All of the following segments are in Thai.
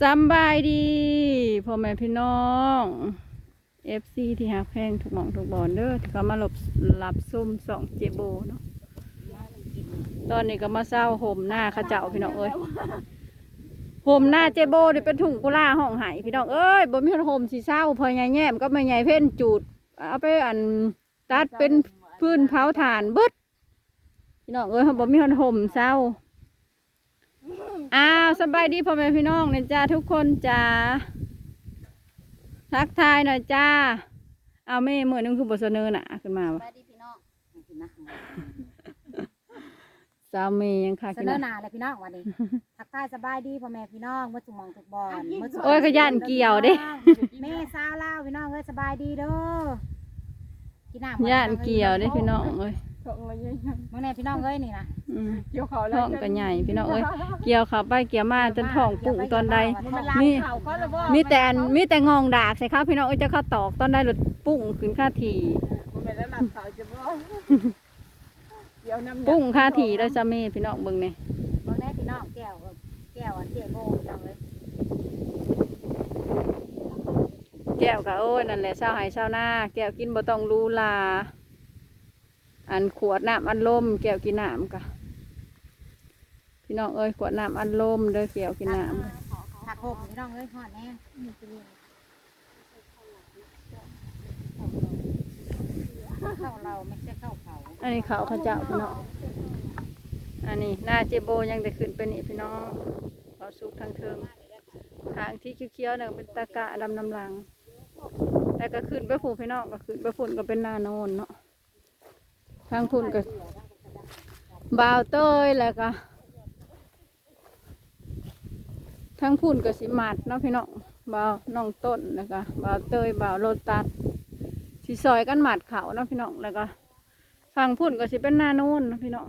สำบายดีพ่อแม่พี่น้องเอฟซีที่หักแพงทุกหมองทุกบอนเด้อที่เขามาหลบหลับซุ่มสองเจโบเนาะตอนนี้ก็มาเศร้าห่มหน้าขาเจ้าพี่น้องเอ้ยห่มหน้าเจโบนี่เป็นถุงกุล่าห้องไหพี่น้องเอ้ยบ่มีคนห่มสีเศร้าพอใหญ่แย้มก็ไม่ใหญ่เพ่นจูดเอาไปอันตัดเป็นพื้นเผาถ่านเบิดพี่น้องเอ้ยบ่มีคนห่มเศร้า อ้าวสบายดีพ่อแม่พี่น้องเนี่ยจ้าทุกคนจ้าทักทายหน่อยจ้า เอาแม่เมื่อนึงคือบทเสนอหนะขึ้นมาวะสวัสดีพี่น้องพี่นะสาวเมย์ยังค่ะเสกินนอนะหน้าเลยพี่น้องวันนี้ทักทายสบายดีพ่อแม่พี่น้องเมื่อจุมองทุกบอลเมื่อจุโอ้ยขยันเกี่ยวเด้แม่สาวลาวพี่น้องเอ้ยสบายดีเด้อกินน้ำย่านเกี่ยวได้พี่น้องเอ้ย ของอะไรยังเมื่อไหร่พี่น้องเอ้ยนี่นะอืมเกี่ยวเขาแล้ท้วองก็ใหญ่พี่น้องเอ้ยเกี่ยวเขาไปเกี่ยวมาจนท้องปุ้งตอนใด มันลามมีเข่าเขาแล้วบ่มีแต่อันมีแต่งองดากใส่ข้าวพี่น้องเอ้ยจะเข้าตอกตอนใดหลุดปุ้งขึ้นค่าทีมันเป็นแล้วลามเข่าจะบ่เกี่ยวน้ำปุ้งค่าทีแล้วสาวเมย์พี่น้องเบิ่งเนี่ยเมื่อไหร่พี่น้องแก้วแก้วอันเจี๊ยบโบพี่น้องเอ้ยแก้วก็โอ้ยนั่นแหละเช้าให้เช้าหน้า แก้วกินบ่ต้องรูลา อันขวดน้ำอันลมแก้วกินน้ำกะพี่น้องเอ้ยขวดน้ำอันลมเด้อแก้วกินน้ำ ผักโขกพี่น้องเอ้ยหอดแน่เข้าเราไม่ใช่เข้าเขาอันนี้เขาเขาเจ้าพี่น้อง อันนี้หน้าเจโบยังได้ขึ้นไปนี่พี่น้องเขาสุกทางเทิงทางที่เขียวๆเนี่ยเป็นตะกะดำน้ำลัง แต่ก็ขึ้นไปผูพี่น้องก็ขึ้นไปฝุ่นก็เป็นหน้าโนนเนาะ ทางฝุ่นก็บาวเต้ยแล้วก็ทางฝุ่นก็สิมัดเนาะพี่น้องบาวน้องต้นแล้วก็บาวเต้ยบาวโลตัสสิซอยกันหมัดเขาเนาะพี่น้องแล้วก็ฝั่งพุ่นก็สิเป็นน้าโน่นเนาะพี่น้อง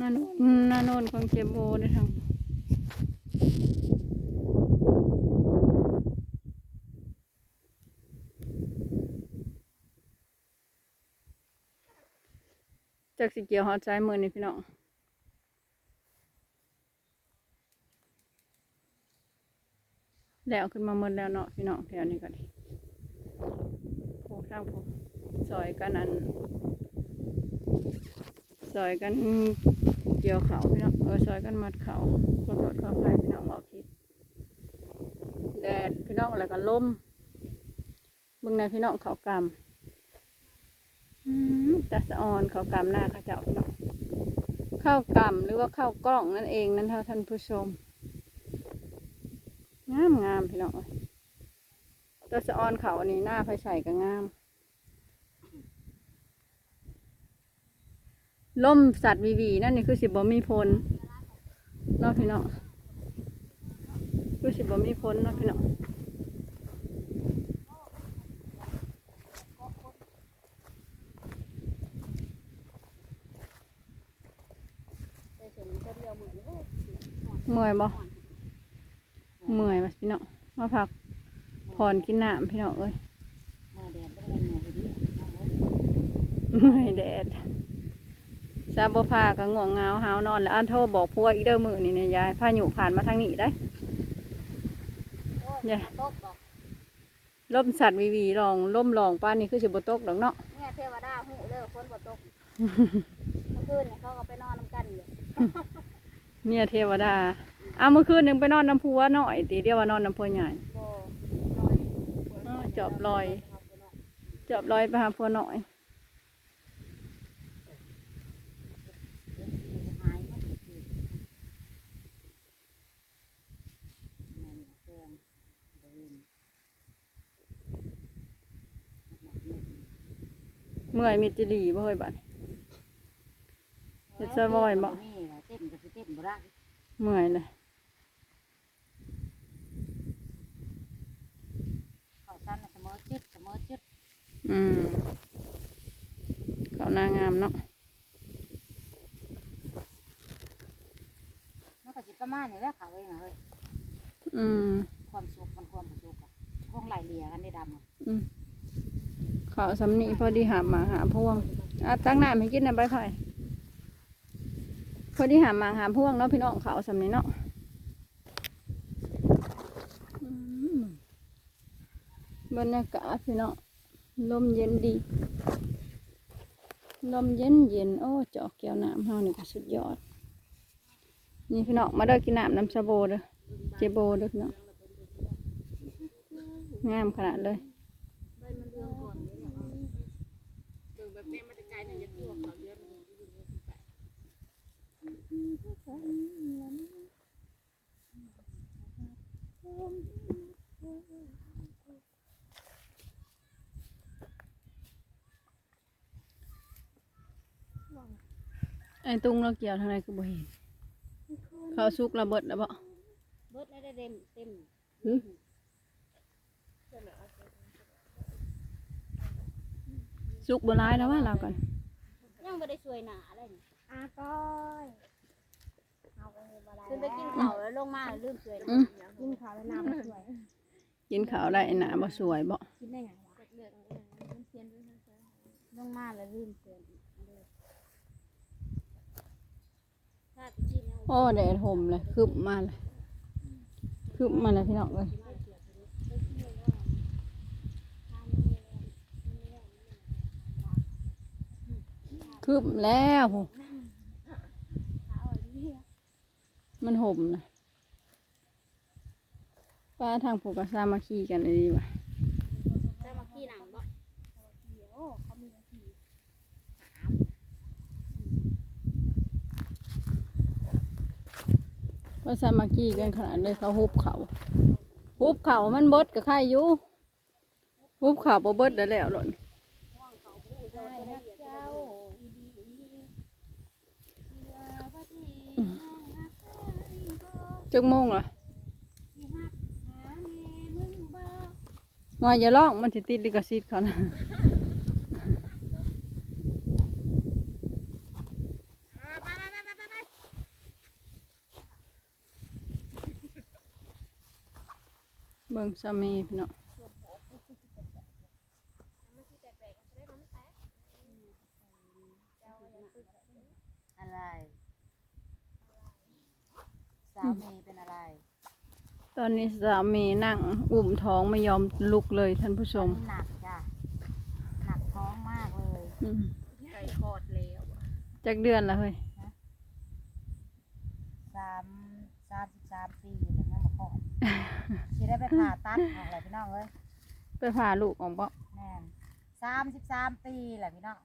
น้าโน่นนาโน่นของเจโบในทาง จากสีเขียวหอดใจมือนี่พี่น้องแล้วขึ้นมาเมือแล้วเนาะพี่น้องแถวนี้ก็ดีโอ้ทางผมซอยกันอันซอยกันเกี่ยวเขาพี่น้องเออซอยกันมัดเขาขอโทษขออภัยพี่น้องบอกผิดแดดพี่น้องอะไรก็ลมเบึงในพี่น้องเขากำ ต่สะออนเขากำหน้าเขาเจ้าพี่น้องข้าวกำหรือว่าข้าวกล้องนั่นเองนั่นเท่าท่านผู้ชม งามงามพี่น้องเอ้ยตัวสะออนเขาอันี่หน้าไฟใส่ก็งามล่มสัตว์วีวีนั่นนี่คือสิบ่มีพลเนาะพี่น้องคือสิบ่มีพลเนาะพี่น้อง อยบ่เมื่อยบ่พี่น้องมาพักผ่อนกินน้ำพี่น้องเอ้ยเมื่อแดดเป็นเมื่อดีเมื่อยแดดซาบพาก็ง่วงเหงาหาวนอน แล้วอันโทรบอกพัวอีเด้อมือนี่เนี่ยยายพายุผ่านมาทางนี้ได้เนี่ยโต๊ะบอกล่มสัตว์วีวีลองล่มลองป้านนี่คือสิบตกดอกเนาะเนี่ยเทวดาหูเลิกฝนบ่ตกเมื่อคืนเนี่ยเขาก็ไปนอนน้ำกันอยู่เนี่ยเทวดา อ้าวเมื่อคืนหนึ่งไปนอนน้ำพัวหน่อยตีเดียวว่านอนน้ำพัวใหญ่โบน้อยอ้าวจอบลอยจอบลอยไปหาพัวหน่อยหายหมดนั่นเครื่องเดินเมื่อยมีจิรีบ่เฮ้ยบัดเฮ็ดซะบ่อยบ่นี่ล่ะเต้นก็สิเต้นบ่ได้เมื่อยเลย เขาสั้นน่ะเสมอ จิตเสมอจิตอืมเขาหน้างามเนาะมันก็สิประมาณนี้แหละเขาเองน่ะเฮ้ยอืมความสุขมันความบ่สุขอะคงไหลเลียกันได้ดำอะอืมเขาสำนีพอดีหาหมาหาพวงอะตั้งน้ำให้กินนะใบไผ่พอดีหาหมาหาพวงเนาะพี่น้องเขาสำนีเนาะ บรรยากาศพี่น้องลมเย็นดี ลมเย็นเย็นโอ้เจอกแก้วน้ำเฮานี่ก็สุดยอด นี่พี่น้องมาเด้อกินน้ำน้ำชาโบเด้อเจโบเด้อพี่น้องงามขนาดเลย ไอ้ตุ้งเราเกี่ยวทางไหนก็บ่เห็นเขาสุกระเบิดแล้วบ่เบิดได้เต็มเต็มหึสุกบ่ร้ายแล้วว่าเรากันยังไม่ได้ช่วยหนาอะไรนี่อาก้อยเอาไปบ่ได้ขึ้นไปกินข้าวแล้วลงมาลืมช่วยอืมกินข้าวแล้วน้ำมาสวยกินข้าวได้หนาบ่สวยบ่กินได้ไงวะลงมาแล้วลืมช่วยถ้าไปกินเอา โอ้แดดห่มเลยคืบมาเลยคืบมาเลยพี่น้องเลยคืบแล้วมันห่มนะป้าทางผูกกระซามาขี่กันเลยดีว่ะ ได้มาขี้หนังบ่ ก็สามัคคีกันขนาดเลยเขาฮุบเขาฮุบเขามันเบิดกับใครอยู่ฮุบเขาบ่เบิดได้แล้วหล่นได้นะเจ้าจักโมงเหรอว่าอย่าร้องมันสิติดลิขสิทธิ์เขานะ เบิ่งสามีพี่น้องอะไรสามีเป็นอะไร ตอนนี้สามีนั่งอุ้มท้องไม่ยอมลุกเลยท่านผู้ชม หนักจ้ะ หนักท้องมากเลยอืมไก่คอดแล้วจักเดือนละเฮ้ยสามสามสิบสามปีแล้วแม่มาคลอด สิได้ไปผ่าตัดอะไรพี่น้องเอ้ยไปพาลูกออกบ่แม่นสามสิบสามปีแหละพี่น้อง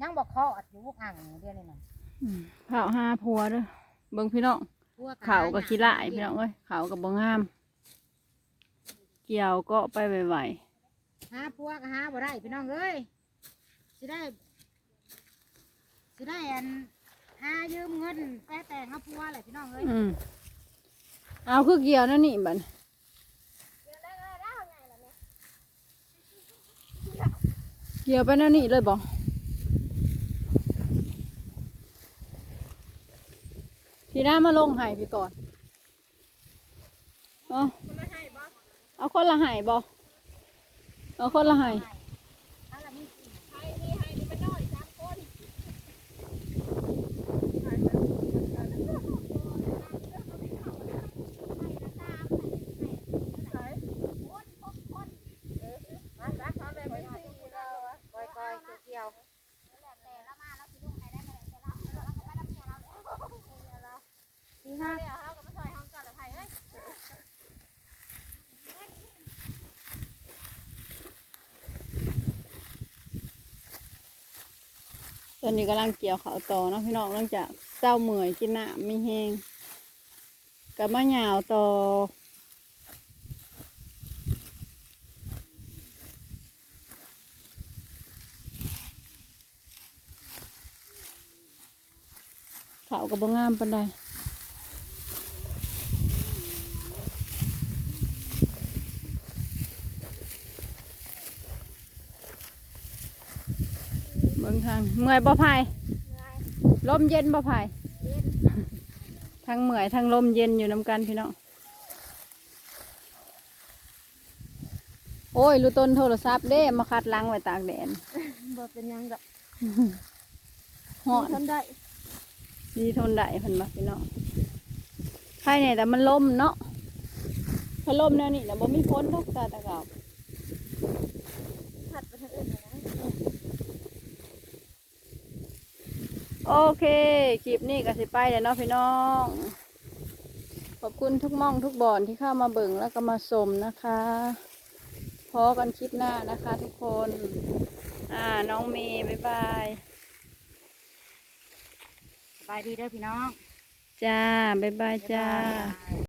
ยังบอกคลอดอยู่พวกอ่างเดียวนี่น่ะอืมเผาห้าพัวเด้อเบิ่งพี่น้องพวกเขากับขี้ละพี่น้องเอ้ยเขากับบ่งาม เกี่ยวก็ไปไหวหาพวกหาบ่ได้พี่น้องเอ้ยสิได้สิได้อันหายืมเงินแปะแต่งเอาพัวแหละพี่น้องเอ้ย ๆอืม เอาคือเกี่ยวนั่นนี่บัดเกี่ยวไปนั่นนี่เลยบ่พี่น้ามาลงไห้พี่ก่อนเอาเอาคนละไห้บ่เอาคนละห้ก้อยก้อยๆเกี่ยว ตอนนี้กำลังเกี่ยวเขาวต่อนะพี่น้องหลังจากเจ้าเหมื่อยกินน้ำไม่แห้งกับมะหยาวต่อเขาวกับบงามปันใด บิ่งทางเมื่อยบ่พายลมเย็นบ่พายทั้งเมื่อยทั้งลมเย็นอยู่นำกันพี่น้องโอ้ยรูต้นโทรศัพท์เด้มาคัดล้างไว้ตากแดดบ่เป็นหยังดอกฮ้อนทนได้ดีทนได้เพันมาพี่น้องใครเนี่ยแต่มันลมเนาะใครพัดลมแนวนี้นะบ่มีพ้นทุกตาตะกับ ผัดไปทางอื่นเลยนะ โอเคคลิปนี้ก็สิไปแล้วเนาะพี่น้อง ขอบคุณทุกหม่องทุกบอนที่เข้ามาเบิ่งแล้วก็มาชมนะคะพอกันคลิปหน้านะคะทุกคน อ่าน้องเมย์บ๊ายบายสบายดีเด้อพี่น้อง จ้า บ๊ายบายจ้าบ๊ายบาย